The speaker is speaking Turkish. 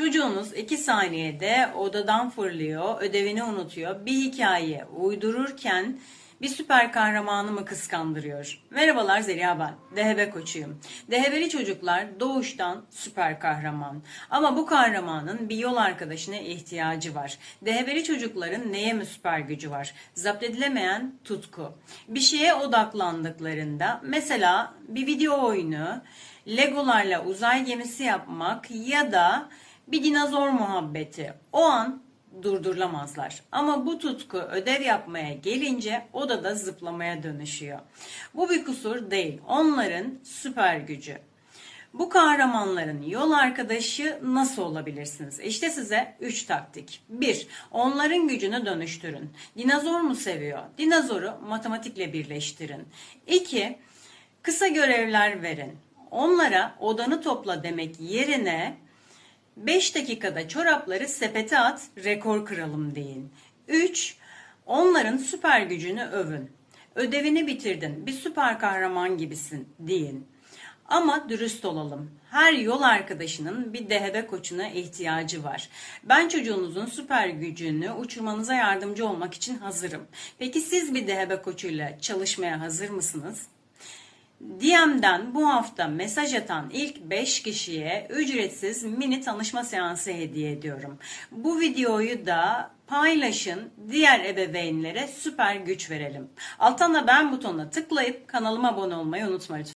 Çocuğunuz 2 saniyede odadan fırlıyor, ödevini unutuyor, bir hikaye uydururken bir süper kahramanı mı kıskandırıyor? Merhabalar Zeliha ben, DHB koçuyum. DHB'li çocuklar doğuştan süper kahraman. Ama bu kahramanın bir yol arkadaşına ihtiyacı var. DHB'li çocukların neye mi süper gücü var? Zapt edilemeyen tutku. Bir şeye odaklandıklarında mesela bir video oyunu, legolarla uzay gemisi yapmak ya da bir dinozor muhabbeti. O an durdurulamazlar. Ama bu tutku ödev yapmaya gelince odada zıplamaya dönüşüyor. Bu bir kusur değil. Onların süper gücü. Bu kahramanların yol arkadaşı nasıl olabilirsiniz? İşte size 3 taktik. 1. Onların gücünü dönüştürün. Dinozor mu seviyor? Dinozoru matematikle birleştirin. 2. Kısa görevler verin. Onlara odanı topla demek yerine 5 dakikada çorapları sepete at, rekor kıralım deyin. 3. Onların süper gücünü övün. Ödevini bitirdin, bir süper kahraman gibisin deyin. Ama dürüst olalım. Her yol arkadaşının bir DHB koçuna ihtiyacı var. Ben çocuğunuzun süper gücünü uçurmanıza yardımcı olmak için hazırım. Peki siz bir DHB koçuyla çalışmaya hazır mısınız? DM'den bu hafta mesaj atan ilk 5 kişiye ücretsiz mini tanışma seansı hediye ediyorum. Bu videoyu da paylaşın, diğer ebeveynlere süper güç verelim. Alttan da ben butonuna tıklayıp kanalıma abone olmayı unutmayın.